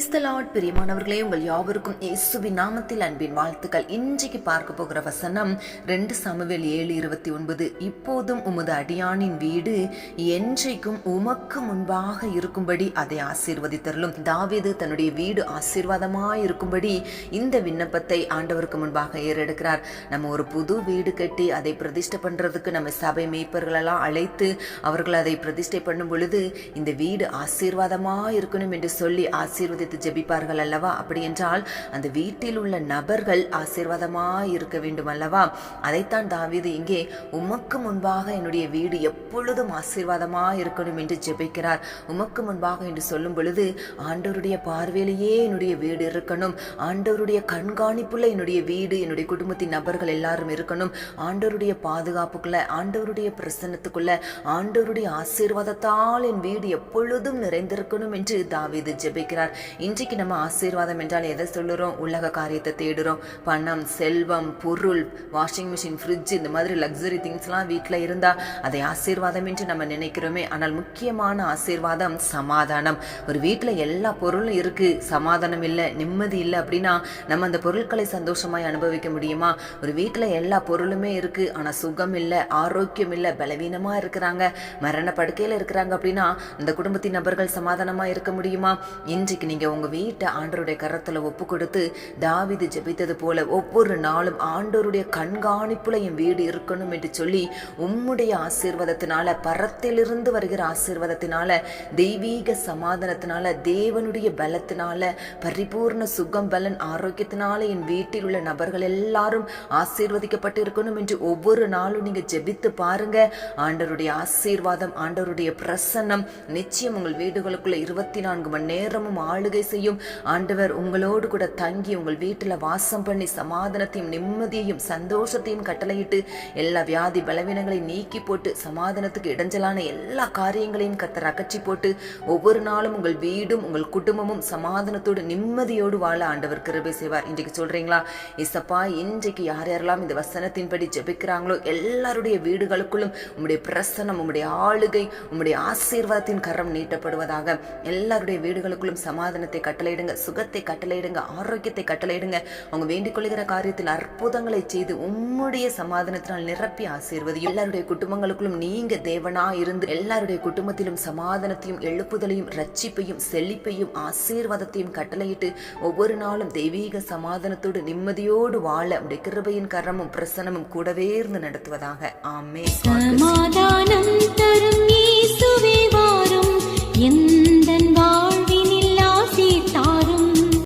Praise the Lord பிரியமானவர்களே உங்கள் யாவருக்கும் இயேசுவின் நாமத்தில் அன்பின் வாழ்த்துக்கள். இன்றைக்கு பார்க்க போகிற வசனம் ரெண்டு சமவேல் ஏழு இருபத்தி ஒன்பது. இப்போதும் உமது அடியானின் வீடு என்றைக்கும் உமக்கு முன்பாக இருக்கும்படி அதை ஆசீர்வதித்தருளும். தாவீது தன்னுடைய வீடு ஆசீர்வாதமாக இருக்கும்படி இந்த விண்ணப்பத்தை ஆண்டவருக்கு முன்பாக ஏறெடுக்கிறார். நம்ம ஒரு புது வீடு கட்டி அதை பிரதிஷ்டை பண்ணுறதுக்கு நம்ம சபை மேய்ப்பர்களெல்லாம் அழைத்து அவர்கள் அதை பிரதிஷ்டை பண்ணும் பொழுது இந்த வீடு ஆசீர்வாதமாக இருக்கணும் என்று சொல்லி ஆசீர்வதி எடுத்து ஜெபிப்பார்கள் அல்லவா? அப்படி என்றால் அந்த வீட்டில் உள்ள நபர்கள் ஆசீர்வாதமாக இருக்க வேண்டும் அல்லவா? அதைத்தான் தாவீது இங்கே உமக்கு முன்பாக என்னுடைய வீடு எப்பொழுதும் ஆசீர்வாதமாக இருக்கணும் என்று ஜெபிக்கிறார். உமக்கு முன்பாக என்று சொல்லும் பொழுது ஆண்டவருடைய பார்வையிலேயே என்னுடைய வீடு இருக்கணும். ஆண்டவருடைய கண்காணிப்புள்ள என்னுடைய வீடு என்னுடைய குடும்பத்தின் நபர்கள் எல்லாரும் இருக்கணும். ஆண்டவருடைய பாதுகாப்புக்குள்ள ஆண்டவருடைய பிரசன்னத்துக்குள்ள ஆண்டவருடைய ஆசீர்வாதத்தால் என் வீடு எப்பொழுதும் நிறைந்திருக்கணும் என்று தாவீது ஜெபிக்கிறார். இன்றைக்கு நம்ம ஆசீர்வாதம் என்றால் எதை சொல்லுறோம்? உலக காரியத்தை தேடுறோம். பணம் செல்வம் பொருள் வாஷிங் மிஷின் ஃப்ரிட்ஜ் இந்த மாதிரி லக்ஸரி திங்ஸ்லாம் வீட்டில் இருந்தால் அதை ஆசீர்வாதம் என்று நம்ம நினைக்கிறோமே. ஆனால் முக்கியமான ஆசீர்வாதம் சமாதானம். ஒரு வீட்டில் எல்லா பொருளும் இருக்குது சமாதானம் இல்லை நிம்மதி இல்லை அப்படின்னா நம்ம அந்த பொருட்களை சந்தோஷமாய் அனுபவிக்க முடியுமா? ஒரு வீட்டில் எல்லா பொருளுமே இருக்கு ஆனால் சுகம் இல்லை ஆரோக்கியம் இல்லை பலவீனமாக இருக்கிறாங்க மரண படுக்கையில் இருக்கிறாங்க அப்படின்னா அந்த குடும்பத்தின் நபர்கள் சமாதானமாக இருக்க முடியுமா? இன்றைக்கு நீங்கள் உங்கள் வீட்டை ஆண்டருடைய கரத்தில் ஒப்பு கொடுத்து தாவிது ஜெபித்தது போல ஒவ்வொரு நாளும் ஆண்டவருடைய கண்காணிப்புல என் வீடு இருக்கணும் என்று சொல்லி உம்முடைய ஆசீர்வாதத்தினால பரத்திலிருந்து வருகிற ஆசீர்வாதத்தினால தெய்வீக சமாதானத்தினால தேவனுடைய பலத்தினால பரிபூர்ண சுகம் பலன் ஆரோக்கியத்தினால என் வீட்டில் உள்ள நபர்கள் எல்லாரும் ஆசீர்வதிக்கப்பட்டு இருக்கணும் என்று ஒவ்வொரு நாளும் நீங்கள் ஜெபித்து பாருங்க. ஆண்டவருடைய ஆசீர்வாதம் ஆண்டவருடைய பிரசன்னம் நிச்சயம் உங்கள் வீடுகளுக்குள்ள இருபத்தி நான்கு மணி நேரமும் ஆளுகை செய்யும். ஆண்டவர் உங்களோடு கூட தங்கி உங்கள் வீட்டில் வாசம் பண்ணி சமாதானத்தையும் நிம்மதியையும் சந்தோஷத்தையும் கட்டளையிட்டு எல்லா வியாதி பலவீனங்களையும் நீக்கி போட்டு சமாதானத்துக்கு இடைஞ்சலான எல்லா காரியங்களையும் கத்தர் அகற்றி போட்டு ஒவ்வொரு நாளும் உங்கள் வீடும் உங்கள் குடும்பமும் சமாதானத்தோடு நிம்மதியோடு வாழ ஆண்டவர் கிருபை செய்வார். இன்றைக்கு சொல்றீங்களா? இசப்பா இன்றைக்கு யார் யாரெல்லாம் இந்த வசனத்தின்படி ஜெபிக்கிறாங்களோ எல்லாருடைய வீடுகளுக்குள்ளும் உங்களுடைய பிரசனம் உங்களுடைய ஆளுகை உங்களுடைய ஆசீர்வாதத்தின் கரம் நீட்டப்படுவதாக. எல்லாருடைய வீடுகளுக்குள்ளும் சமாதானத்தை கட்டளையிடுங்க சுகத்தை கட்டளையிடுங்க ஆரோக்கியத்தை கட்டளையிடுங்க. அவங்க வேண்டிக் கொள்கிற காரியத்தில் அற்புதங்களை செய்து உம்முடைய சமாதானத்தினால் நிரப்பி ஆசீர்வதியும். எல்லாருடைய குடும்பங்களுக்குள்ளும் நீங்க தேவனா இருந்து எல்லாருடைய குடும்பத்திலும் சமாதானத்தையும் எழுப்புதலையும் ரட்சிப்பையும் செழிப்பையும் ஆசீர்வாதத்தையும் கட்டளையிட்டு ஒவ்வொரு நாளும் தெய்வீக சமாதானத்தோடு நிம்மதியோடு வாழ உடைய கிருபையின் கரமும் பிரசனமும் கூடவே இருந்து நடத்துவதாக. ஆமே சமாதானம் தரும்